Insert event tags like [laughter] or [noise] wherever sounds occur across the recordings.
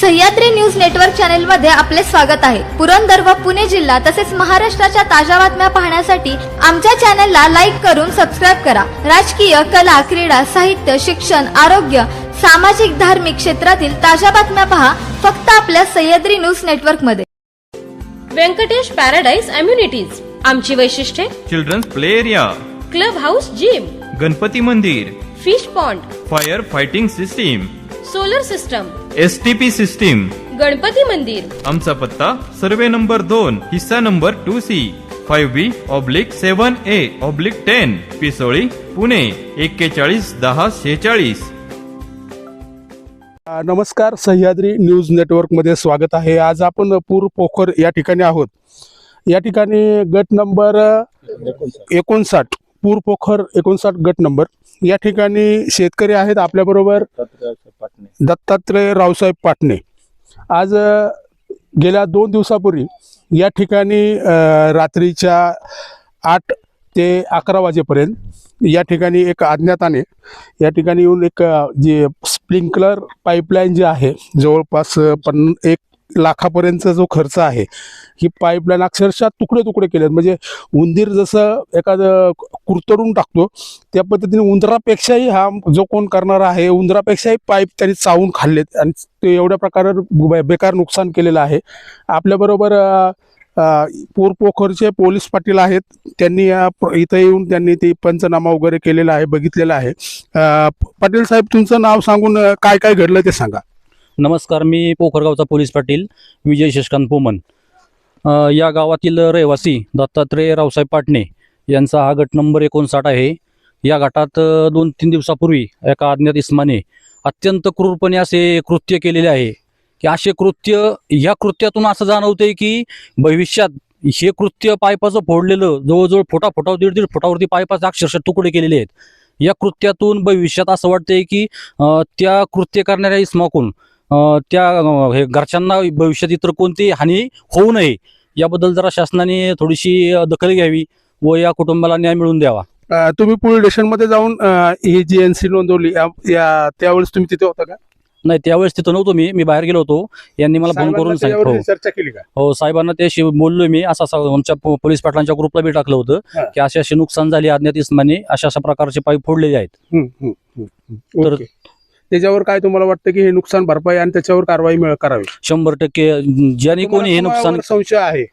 Sahyadri news network चॅनलमध्ये आपले स्वागत आहे. पुरंदर व पुणे जिल्हा तसेच महाराष्ट्राच्या ताज्या बातम्या पाहण्यासाठी आमच्या चॅनलला लाईक करून सबस्क्राईब करा. राजकीय कला क्रीडा साहित्य शिक्षण आरोग्य सामाजिक धार्मिक क्षेत्रातील ताज्या बातम्या पहा फक्त आपल्या सह्याद्री न्यूज नेटवर्कमध्ये व्यंकटेश पॅराडाईज अम्युनिटीज आमची वैशिष्ट्ये? Children's play area. Club house gym. Ganpati मंदिर. Fish pond. Fire fighting system. Solar system. S T P system. Ganpati मंदिर. आमचा पत्ता सर्वे नंबर दोन हिस्सा number two C. Five B oblique seven A oblique ten Pisoli Pune एक्केचाळीस दहा शेचाळीस अ, नमस्कार Sahyadri news नेटवर्कमध्ये स्वागत आहे. आज आपण पूर पोखर या ठिकाणी आहोत. या ठिकाणी गट नंबर एकोणसाठ. पूर पोखर एकोणसाठ गट नंबर. या ठिकाणी शेतकरी आहेत आपल्याबरोबर दत्तात्रय रावसाहेब पाटणे. आज गेल्या दोन दिवसापूर्वी या ठिकाणी रात्रीच्या आठ ते अकरा वाजेपर्यंत या ठिकाणी एक अज्ञाताने या ठिकाणी येऊन एक जे स्प्रिंकलर पाईपलाईन जी आहे जवळपास अ, पन एक लाखापर्यंतचा जो खर्च आहे ही पाईपलाईन अक्षरशः तुकडे तुकडे केलेत म्हणजे उंदीर जसं एखादं कुरतडून टाकतो त्या पद्धतीने उंदरापेक्षाही हा जो कोण करणार आहे उंदरापेक्षाही पाईप त्यांनी चावून खाल्लेत. आणि ते एवढ्या प्रकारे बेकार नुकसान केलेलं आहे. आपल्याबरोबर पोरपोखरचे पोलीस पाटील आहेत. त्यांनी इथं येऊन त्यांनी ते पंचनामा वगैरे केलेला आहे बघितलेला आहे. पाटील साहेब तुमचं नाव सांगून काय काय घडलं ते सांगा. नमस्कार मी पोखरगावचा पोलीस पाटील विजय शशकांत पोमन. या गावातील रहिवासी दत्तात्रय रावसाहेब पाटणे यांचा हा गट नंबर एकोणसाठ आहे. या गटात दोन तीन दिवसापूर्वी एका अज्ञात इस्माने अत्यंत क्रूरपणे असे कृत्य केलेले आहे. की असे कृत्य या कृत्यातून असं जाणवते की भविष्यात हे कृत्य पायपाचं फोडलेलं जवळजवळ फुटा दीड दीड फुटावरती पायपाचे अक्षरशः तुकडे केलेले आहेत. या कृत्यातून भविष्यात असं वाटतंय की त्या कृत्य करणाऱ्या इस्माकून त्या हे घरच्यांना भविष्यात इतर कोणती हानी होऊ नये याबद्दल जरा शासनाने थोडीशी दखल घ्यावी व या कुटुंबाला न्याय मिळवून द्यावा. तुम्ही पोलीस स्टेशनमध्ये जाऊन ही जी एन सी नोंदवली त्यावेळेस तुम्ही तिथे होता का? नाही त्यावेळेस तिथं नव्हतो मी मी बाहेर गेलो होतो. यांनी मला फोन करून सांगितलं. त्याच्यावरती चर्चा केली का? हो साहेबांना ते बोललोय मी असं असं आमच्या पोलीस पाटलांच्या ग्रुपला बी टाकलं हा. होतं की असे असे नुकसान झाले अज्ञात इस्माने अशा अशा प्रकारचे पाईप फोडलेले आहेत. तर-. त्याच्यावर काय तुम्हाला वाटतं की हे नुकसान भरपाई आणि त्याच्यावर कारवाई मिळ- करावी शंभर टक्के ज्याने कोणी हे तुम्हाला नुकसान कोणावर संशय आहे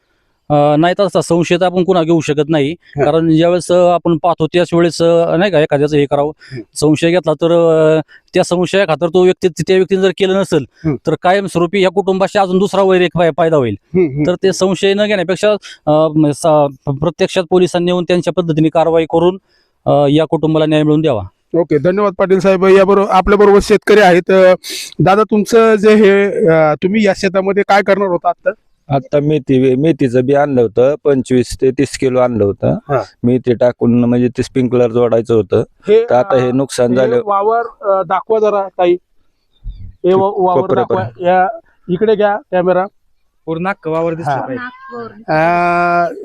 अं, नाही तसा संशय तर आपण कुणा घेऊ शकत नाही हा. कारण ज्यावेळेस अं, आपण पाहतो त्याच वेळेस अं, नाही का एखाद्याचं हे करावं. संशय घेतला तर अं, त्या संशया खातर तो व्यक्ती त्या व्यक्तीने जर केलं नसेल. तर कायमस्वरूपी या कुटुंबाशी अजून दुसरा वैर एक फाय- फायदा होईल हम्म, हम्म. तर ते संशय न घेण्यापेक्षा अं, म- सा- प्रत्यक्षात पोलिसांनी येऊन त्यांच्या पद्धतीने कारवाई करून अं, या कुटुंबाला न्याय मिळवून द्यावा ओके धन्यवाद पाटील साहेब. याबरोबर आपल्या बरोबर शेतकरी आहेत. अ, दादा तुमचं जे हे अ, तुम्ही या शेतामध्ये काय करणार होता आता आता मेथी मेथीचं बी आणलं होतं. पंचवीस ते तीस किलो आणलं हा. होतं मेथी टाकून म्हणजे ते स्प्रिंकलर जोडायचं होतं. हे तर आता हे नुकसान झालं. वावर अ, दाखवा जरा काही हे वा- वावर दाखवा. या इकडे घ्या कॅमेरा. पूर्ण कवावर दिसलं. पाहिजे.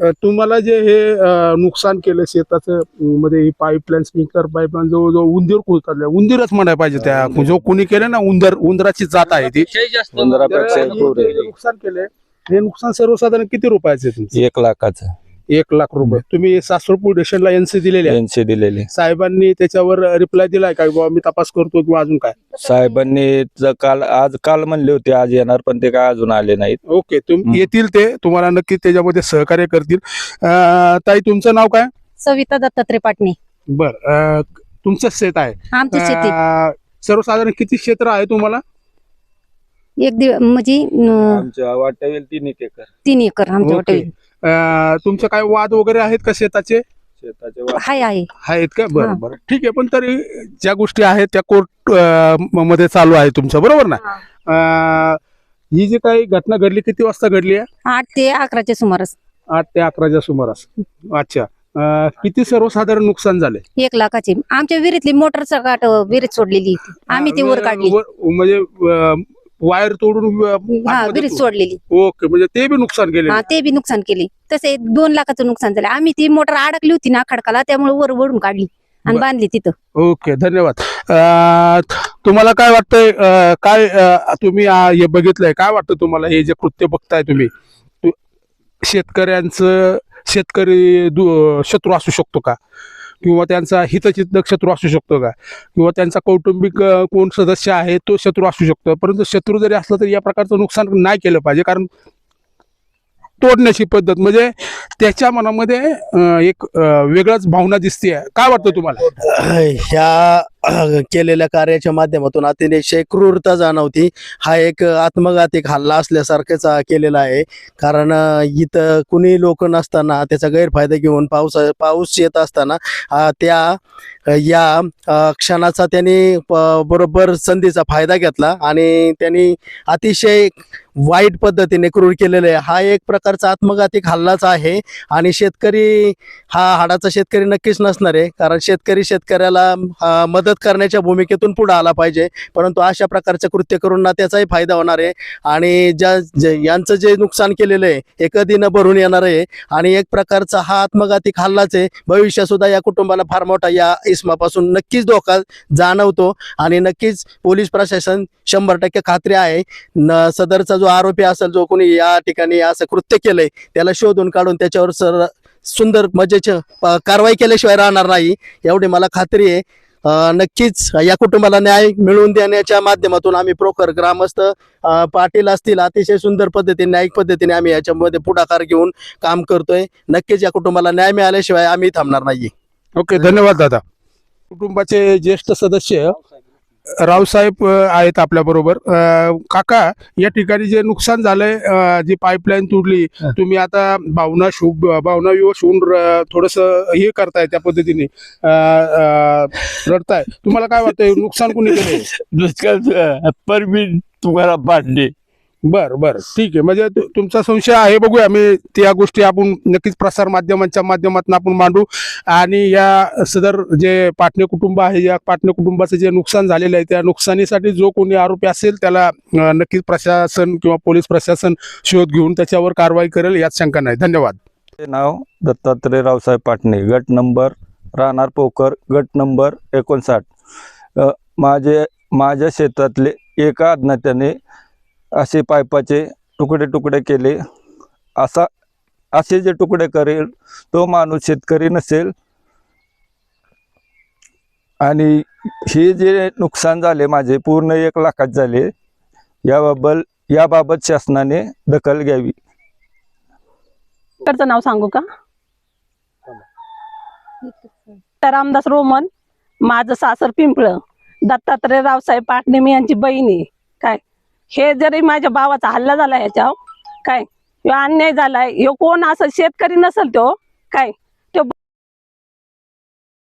अ, तुम्हाला जे हे अ, नुकसान केलं शेताचं मध्ये पाईपलाईन स्प्रिंकलर पाईपलाईन जवळजवळ उंदीर कुलताडले उंदीरच म्हणायला पाहिजे त्या जो कोणी केलं ना उंदर उंदराची जात आहे ती. तर हे. जे नुकसान केलंय. हे नुकसान सर्वसाधारण किती रुपयाचे तुमचं? एक लाखाचं. एक लाख रुपये. तुम्ही सासवड पोलीस स्टेशनला एनसी दिलेली आहे यांचे दिलेले साहेबांनी त्याच्यावर रिप्लाय दिलाय का? बाबा मी तपास करतो किंवा अजून काय? साहेबांनी ज- काल आज काल म्हणले होते आज येणार पण ते काय अजून आले नाहीत. ओके तुम हम्म. येतील ते तुम्हाला नक्की त्याच्यामध्ये सहकार्य करतील. अं, ताई तुमचं नाव काय? सविता दत्तात्रय पाटणे बर अं, तुमचं शेत आहे. आमची शेती. अं, सर्वसाधारण किती क्षेत्र आहे तुम्हाला? एक दिव म्हणजे आमच्या वाट्यावेल तीन एक एकर. तीन एकर आमच्या ओके. वाटेल अं, तुमचे काय वाद वगैरे आहेत का शेताचे? शेताचे हाय आहे आहेत का? बरं हा. बरं. ठीक आहे पण तरी ज्या गोष्टी आहेत त्या कोर्टमध्ये चालू आहे तुमचं बरोबर ना? अं, ही जी काही घटना घडली किती वाजता घडली आहे? आठ ते अकराच्या सुमारास. आठ ते अकराच्या सुमारास. अच्छा. अं, किती सर्वसाधारण नुकसान झाले? एक लाखाची. आमच्या विहिरीतली मोटर सकाट विहिरीत सोडलेली होती. आम्ही ती वर काढली. वर- म्हणजे अं, वायर तोडून हा सोडलेली. ओके म्हणजे ते बी नुकसान केले हा ते बी नुकसान केले. तसे दोन लाखाचं नुकसान झालं. आम्ही ती मोटर अडकली होती ना खडकाला त्यामुळे वर वडून काढली आणि. बांधली तिथं. ओके धन्यवाद. तुम्हाला काय वाटतंय काय तुम्ही हे बघितलंय काय वाटतं तुम्हाला? हे जे कृत्य बघताय तुम्ही शेतकऱ्यांचं शेतकरी शत्रू असू शकतो का? किंवा त्यांचा हितचिंतक शत्रू असू शकतो का? किंवा त्यांचा कौटुंबिक कोण सदस्य आहे तो शत्रू असू शकतो. परंतु शत्रू जरी असला तरी या प्रकारचं नुकसान नाही केलं पाहिजे. कारण तोडण्याची पद्धत म्हणजे त्याच्या मनामध्ये एक वेगळाच भावना दिसते काय वाटतं तुम्हाला? ह्या केलेल्या कार्याच्या माध्यमातून अतिशय क्रूरता जाणवती. हा एक आत्मघातिक हल्ला असल्यासारखेच केलेला आहे. कारण इथं कुणी लोक नसताना त्याचा गैरफायदा घेऊन पाऊस पाऊस येत असताना त्या या क्षणाचा त्यांनी बरोबर संधीचा फायदा घेतला आणि त्यांनी अतिशय वाईट पद्धतीने क्रूर केलेलं आहे. हा एक प्रकारचा आत्मघातिक हल्लाच आहे आणि शेतकरी हा हाडाचा शेतकरी नक्कीच नसणार आहे. कारण शेतकरी शेतकऱ्याला मदत मदत करण्याच्या भूमिकेतून पुढे आला पाहिजे. परंतु अशा प्रकारचं कृत्य करून ना त्याचाही फायदा होणार आहे. आणि ज्या यांचं जे नुकसान केलेलं आहे हे कधी न भरून येणार आहे. आणि एक प्रकारचा हा आत्मघाती हल्लाच आहे. भविष्यसुद्धा या कुटुंबाला फार मोठा या इस्मापासून नक्कीच धोका जाणवतो. आणि नक्कीच पोलीस प्रशासन शंभर टक्के खात्री आहे. न सदरचा जो आरोपी असेल जो कोणी या ठिकाणी असं कृत्य केलंय त्याला शोधून काढून त्याच्यावर सर सुंदर मजेच कारवाई केल्याशिवाय राहणार नाही. एवढी मला खात्री आहे. नक्कीच या कुटुंबाला न्याय मिळवून देण्याच्या माध्यमातून आम्ही प्रोकर ग्रामस्थ पाटील असतील अतिशय सुंदर पद्धतीने न्यायिक पद्धतीने आम्ही याच्यामध्ये पुढाकार घेऊन काम करतोय. नक्कीच या कुटुंबाला न्याय मिळाल्याशिवाय आम्ही थांबणार नाही ओके धन्यवाद दादा. कुटुंबाचे ज्येष्ठ सदस्य रावसाहेब आहेत आपल्या बरोबर. काका या ठिकाणी जे नुकसान झालंय जी पाईपलाईन तुटली तुम्ही आता भावना शुभ भावना विवश होऊन थोडस हे करताय त्या पद्धतीने. रडताय. तुम्हाला काय वाटतंय? नुकसान कुणी [laughs] नुसतं परमीन तुम्हाला पाडले. बर बर. ठीक आहे. म्हणजे तु- तुमचा संशय आहे बघूया. मी त्या गोष्टी आपण नक्कीच प्रसार माध्यमांच्या माध्यमातून आपण मांडू. आणि या सदर जे पाटणे कुटुंब आहे या पाटणे कुटुंबाचं जे नुकसान झालेलं आहे त्या नुकसानीसाठी जो कोणी आरोपी असेल त्याला अं, नक्कीच प्रशासन किंवा पोलीस प्रशासन शोध घेऊन त्याच्यावर कारवाई करेल यात शंका नाही. धन्यवाद. ते नाव दत्तात्रय रावसाहेब पाटणे. गट नंबर राहणार पोकर गट नंबर एकोणसाठ. अ, माझे माझ्या शेतातले एका अज्ञात्याने असे पाईपाचे तुकडे तुकडे केले. असा असे जे तुकडे करेल तो माणूस शेतकरी नसेल. आणि हे जे नुकसान झाले माझे पूर्ण एक लाखात झाले याबाबत याबाबत शासनाने दखल घ्यावी. कडचं नाव सांगू का? तर रामदास रोमन माझं सासर पिंपळ दत्तात्रय रावसाहेब पाटणे मी यांची बहिणी काय? हे जरी माझ्या भावाचा हल्ला झाला ह्याच्यावर काय? ह्यो अन्याय झालाय ह्यो कोण असं शेतकरी नसेल तो काय? तो